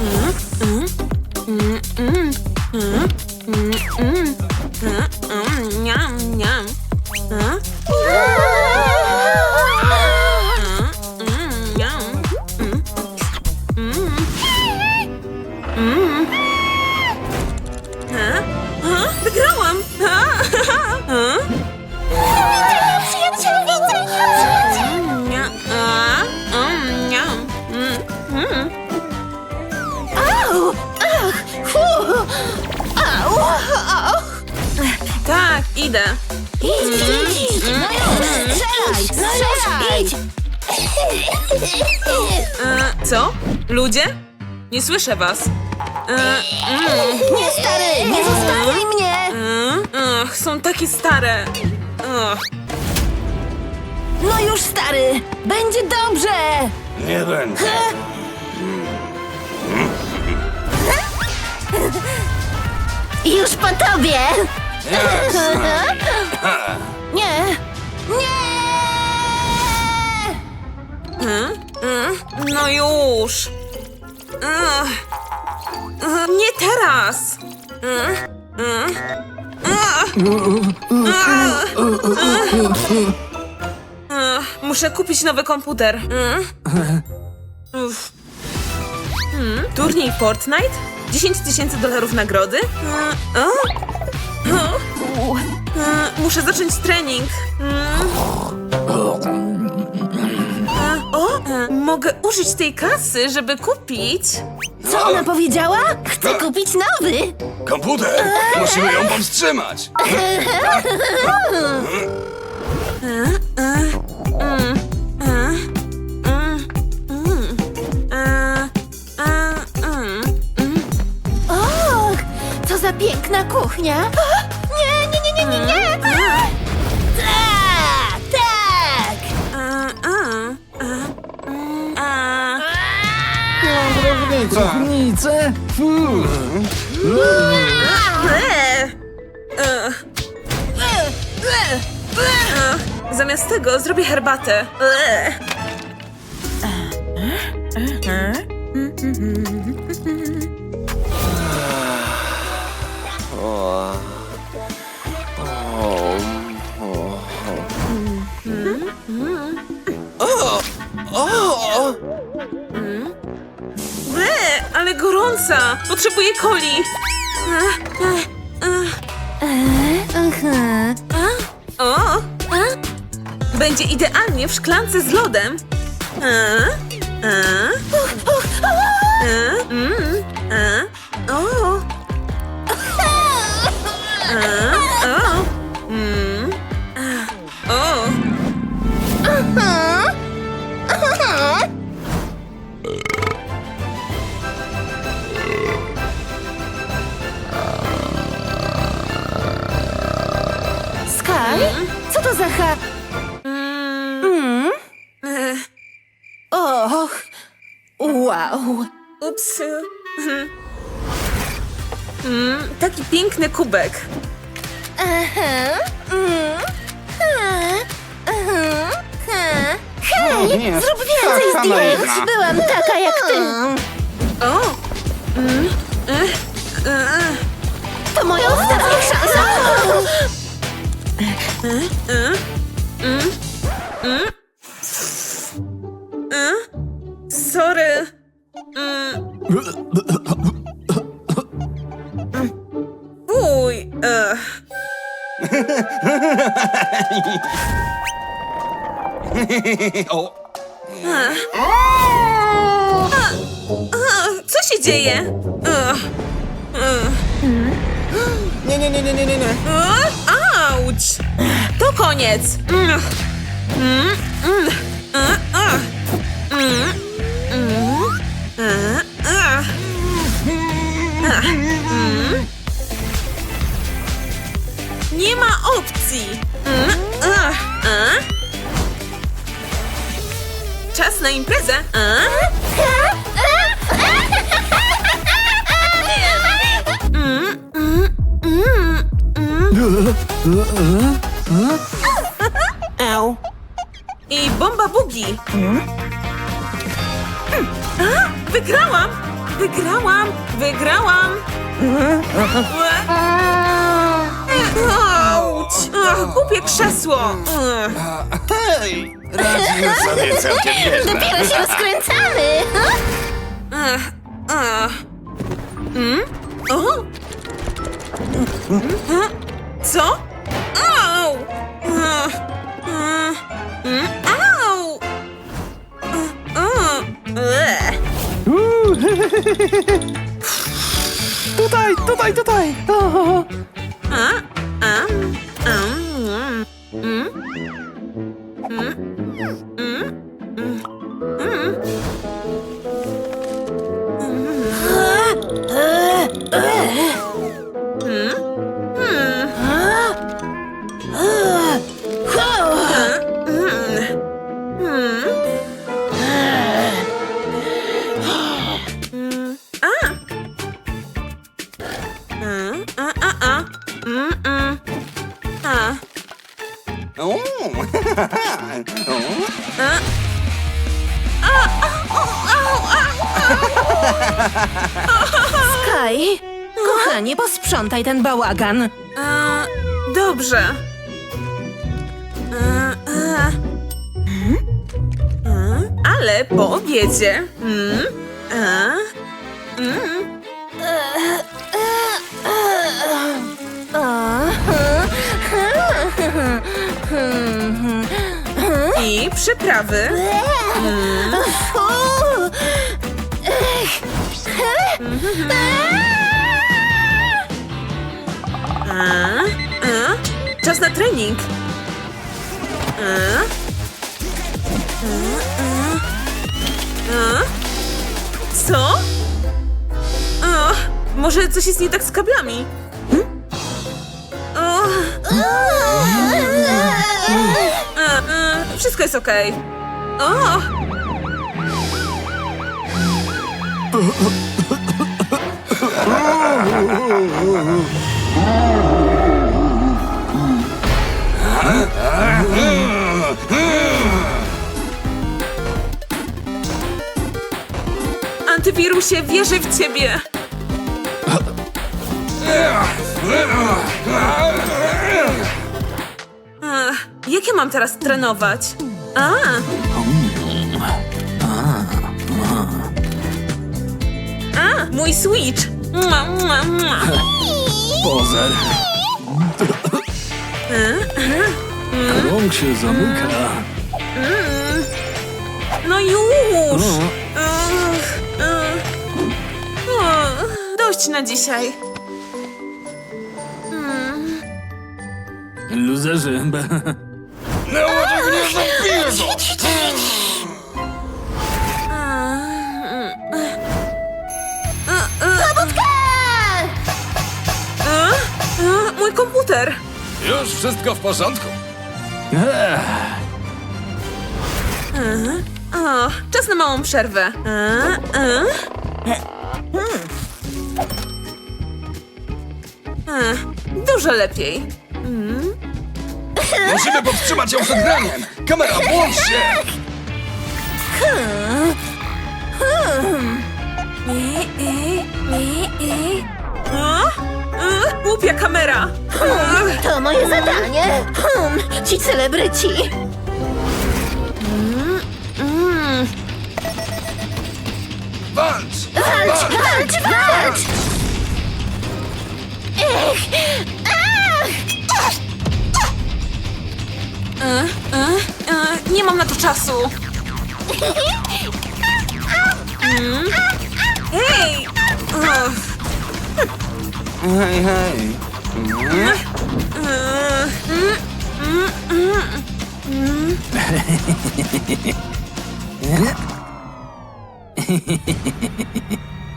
mm, mm, mm, Mm-hmm. mm-hmm. mm-hmm. mm-hmm. Idź! E, co? Ludzie? Nie słyszę was. E, mm, Nie, stary! Nie zostawiaj mnie! e, ach, są takie stare. Ach, No już, stary! Będzie dobrze! Nie będę. Już po tobie! Nie! Nie! No już. Nie teraz. Muszę kupić nowy komputer. Turniej Fortnite? 10 tysięcy dolarów nagrody? Muszę zacząć trening. Mm. E, e, mogę użyć tej kasy, żeby kupić. Co ona powiedziała? Chcę kupić nowy! Komputer! Musimy ją powstrzymać! Mm, mm, mm, mm. E, e, mm, mm. Och, co za piękna kuchnia! Fuh. Zamiast tego zrobię herbatę. Gorąca! Potrzebuję coli! Aha. O! Będzie idealnie w szklance z lodem. A? A? A? Ups. Mhm. Mm, taki piękny kubek. Aha. Mm. Ha. Aha. Ha. Hej, nie, zrób więcej zdjęć. Byłam taka jak ty. O! Mm. E, e, e. To moja ostatnia szansa. E? Mm? Mm? O, co się dzieje? Nie, nie, nie, nie, nie, nie, nie. Auć! To koniec! Mm. Mm, mm, e, e. Mm, mm, e, e. E, mm. Nie ma opcji! Czas na imprezę! E? Mm, mm, mm, mm. Au. I bomba bugi. A, wygrałam! wygrałam! Wygrałam! Auć! Ach, Głupie krzesło! Hej! Radzimy sobie całkiem nieźle. Dopiero się rozkręcamy! Ach, ach. Mm? O? Mhm. Co? Au! Ach, mm, mm, Au! Ach, ach. Uuu. tutaj, tutaj, tutaj. O. A, a, am, mm, mm, mm, mm, posprzątaj ten bałagan. a, dobrze. A, a. A, ale po obiedzie. Mm, a, mm. I przyprawy. A, na trening. A, a, a. Co? Może coś jest nie tak z kablami? A, a, wszystko jest okej. Antywirusie, wierzę w ciebie. Ach, jak ja mam teraz trenować? A! A, mój switch! Mua, mua, mua. Pozer. Krąg się zamyka. No już! O, Dość na dzisiaj. Luzerzy. No, może mnie zabierz! A, a, mój komputer! Już wszystko w porządku. O, czas na małą przerwę. A, dużo lepiej. Musimy powstrzymać ją przed graniem. Kamera, włącz się! Głupia kamera! A, To moje zadanie. Hmm, ci celebryci. Walcz! Walcz, walcz, walcz! nie mam na to czasu. Mm. Hej! Ach. Hej, hej.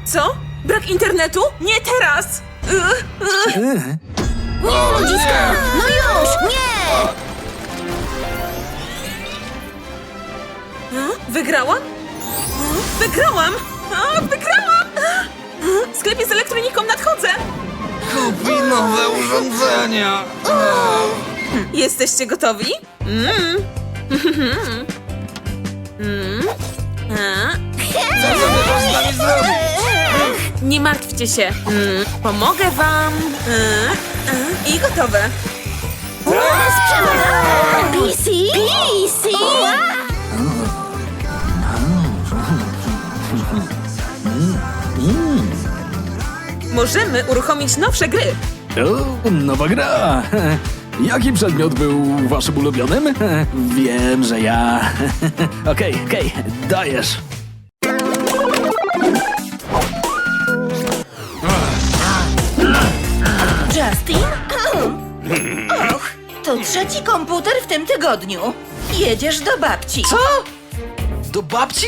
Co? Brak internetu? Nie teraz! Nie, ludziska! No już, nie! Wygrałam? Wygrałam! A, Wygrałam! W sklepie z elektroniką nadchodzę! Kup mi nowe urządzenia. Jesteście gotowi? Mm. Mm. A? Co zamierzasz z nami zrobić? Nie martwcie się. Mm, pomogę wam. Mm, mm, I gotowe. PC? PC? Możemy uruchomić nowsze gry. O, nowa gra. Jaki przedmiot był waszym ulubionym? Wiem, że ja. Okej, okej, dajesz. Justin? Och, to trzeci komputer w tym tygodniu. Jedziesz do babci. Co? Do babci?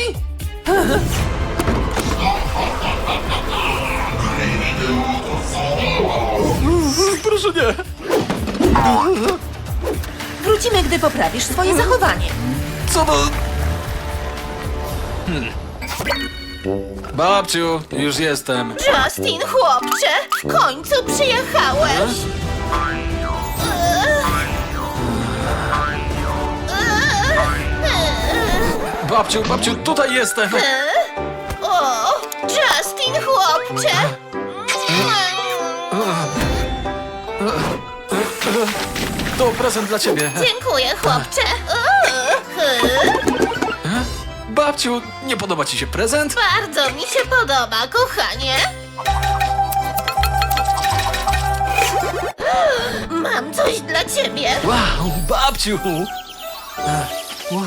Proszę nie. Wrócimy, gdy poprawisz swoje zachowanie. Co to? Hmm. Babciu, już jestem. Justin, chłopcze, w końcu przyjechałeś. Babciu, babciu, tutaj jestem. O, Justin, chłopcze. To prezent dla ciebie. Dziękuję, chłopcze. Babciu, nie podoba ci się prezent? Bardzo mi się podoba, kochanie. Mam coś dla ciebie. Wow, babciu! Wow,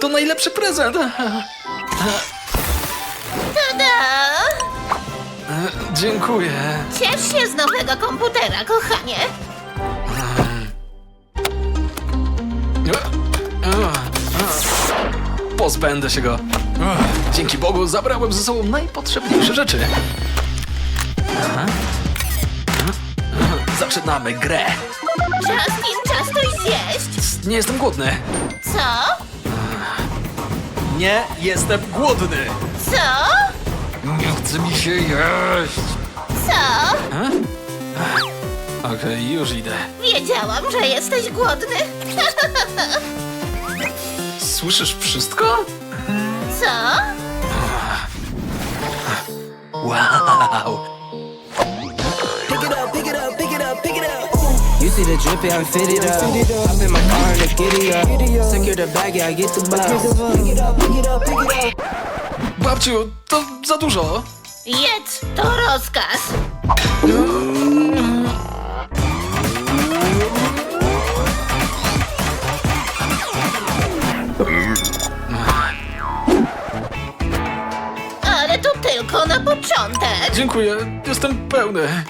to najlepszy prezent! Tada! Dziękuję. Ciesz się z nowego komputera, kochanie. Pozbędę się go. Dzięki Bogu zabrałem ze sobą najpotrzebniejsze rzeczy. Aha. Aha. Zaczynamy grę. Justin, czas coś zjeść. Nie jestem głodny. Co? Nie jestem głodny. Co? Nie chce mi się jeść. Co? Okej, już idę. Wiedziałam, że jesteś głodny. Słyszysz wszystko? Co? Wow. Pick it up, pick it up, pick it up, pick it up. You see the drip, yeah, I fit it up. Hop in my car and giddy up. Secure the bag, yeah, I get the bus. Pick it up, pick it up, pick it up. Babciu, to za dużo. Jedz, to rozkaz. Dziękuję, jestem pełny.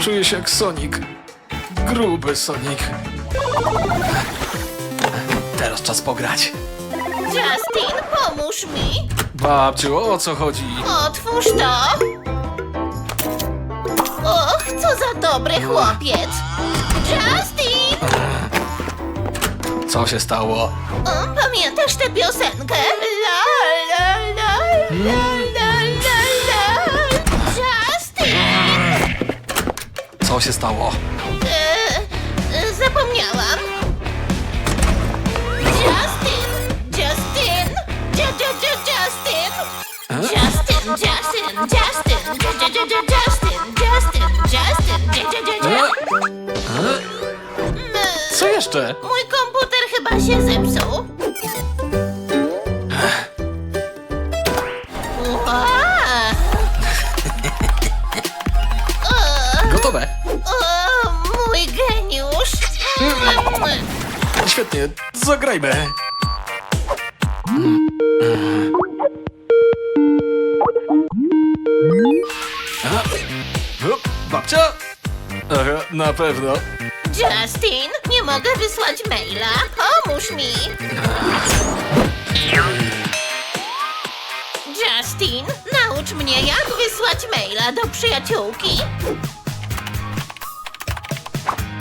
Czuję się jak Sonic. Gruby Sonic. Teraz czas pograć. Justin, pomóż mi. Babciu, o co chodzi? Otwórz to. Och, co za dobry chłopiec. Justin! Co się stało? O, pamiętasz tę piosenkę? La, la, la, la, la, la, Co się stało? E, e, zapomniałam. Justin! Justin! Ju, ju, ju, Justin! Justin, Justin, Justin! Ju, ju, ju, ju, Justin! Justin, Justin! Ju, ju, ju, ju. E, Co jeszcze? Mój komputer chyba się zepsuł. Świetnie, zagrajmy. Hup, Babcia? Aha, na pewno. Justin, nie mogę wysłać maila. Pomóż mi. Justin, naucz mnie, jak wysłać maila do przyjaciółki.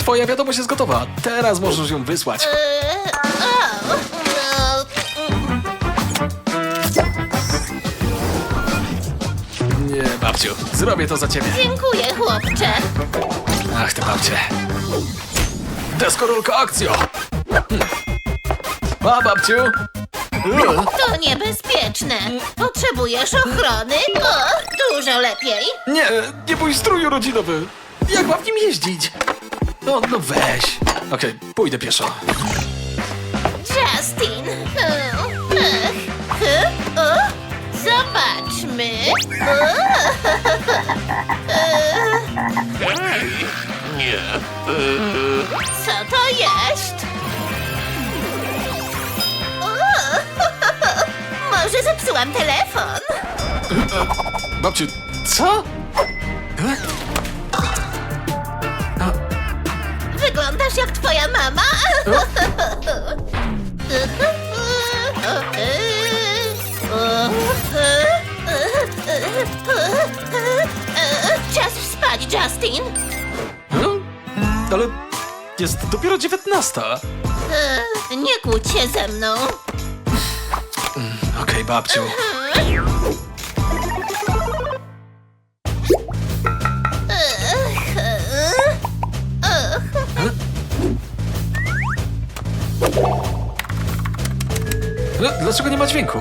Twoja wiadomość jest gotowa. Teraz możesz ją wysłać. Eee, o, no, Nie, babciu. Zrobię to za ciebie. dziękuję, chłopcze. Ach, ty babcie. Deskorolka akcja! Hm. Pa, babciu! To niebezpieczne. Potrzebujesz ochrony? O, dużo lepiej. Nie, nie mój strój urodzinowy. Jak mam w nim jeździć? No, no weź. Okej, pójdę pieszo. Justin. Ach, o, Zobaczmy. O, Nie. Co to jest? O, Może zepsułam telefon? Babciu, co? Wyglądasz jak twoja mama. Czas spać, Justin. Hmm? Ale jest dopiero dziewiętnasta. Nie kłóć się ze mną. Okej, babciu. Dlaczego nie ma dźwięku?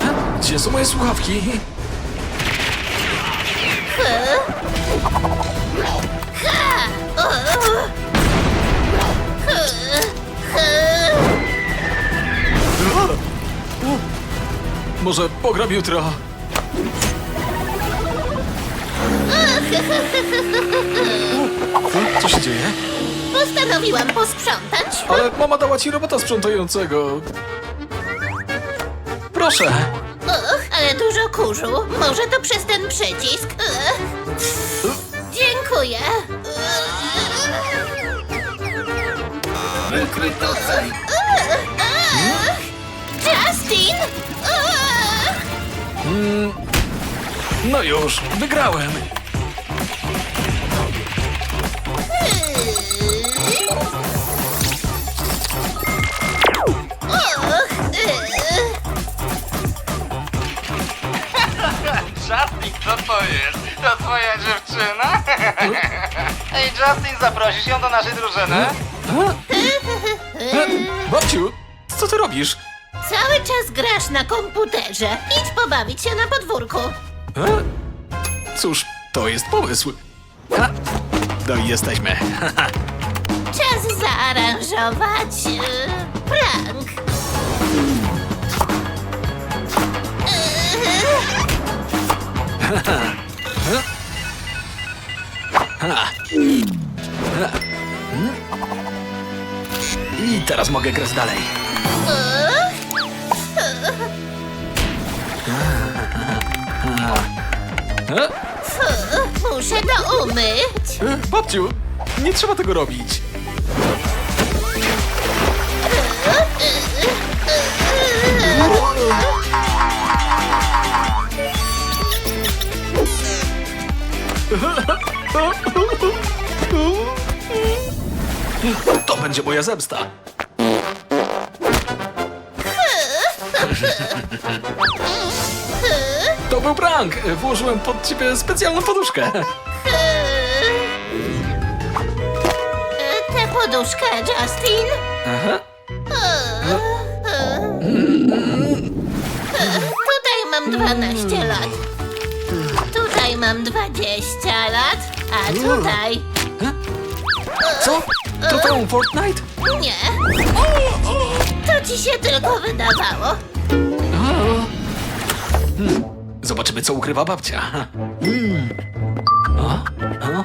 E, Gdzie są moje słuchawki? Może pogram jutro? Co się dzieje? Postanowiłam posprzątać. Ale mama dała ci robota sprzątającego. Proszę. Och, ale dużo kurzu. Może to przez ten przycisk. Ech. Dziękuję. Ech. Justin! Ech. No już, wygrałem. Co to jest? To twoja dziewczyna? Ej, Justin, zaprosisz ją do naszej drużyny? E, Babciu, co ty robisz? Cały czas grasz na komputerze. Idź pobawić się na podwórku. E? Cóż, to jest pomysł. Ha. No i jesteśmy. Czas zaaranżować e, prank. I teraz mogę grać dalej. E? Muszę to umyć. E, Babciu, nie trzeba tego robić. To będzie moja zemsta. To był prank. Włożyłem pod ciebie specjalną poduszkę. Tę poduszkę, Justin. Aha. Tutaj mam 12 lat. Tutaj mam 20 lat. A tutaj Co? To ten Fortnite? nie. To ci się tylko wydawało. Zobaczymy, co ukrywa babcia. Mm. O, o,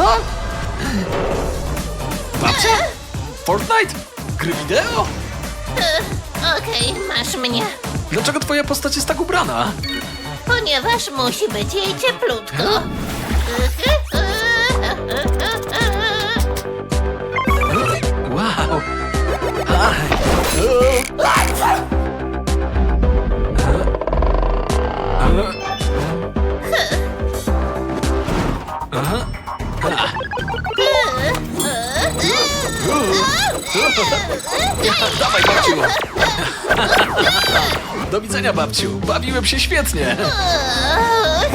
Co? Babcia? Fortnite? Gry wideo? Okej, masz mnie. Dlaczego twoja postać jest tak ubrana? Ponieważ musi być jej cieplutko. Wow. A. Aha. Dawaj, babciu! Do widzenia, babciu. Bawiłem się świetnie. Ach.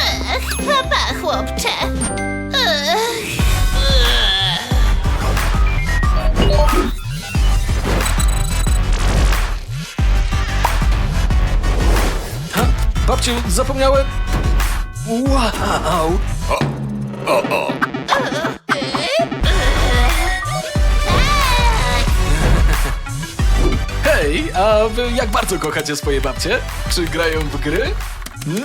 Ach, papa, chłopcze. Ach. Ha, babciu, zapomniałem... Wow! Hej, a wy jak bardzo kochacie swoje babcie? Czy grają w gry? Hmm?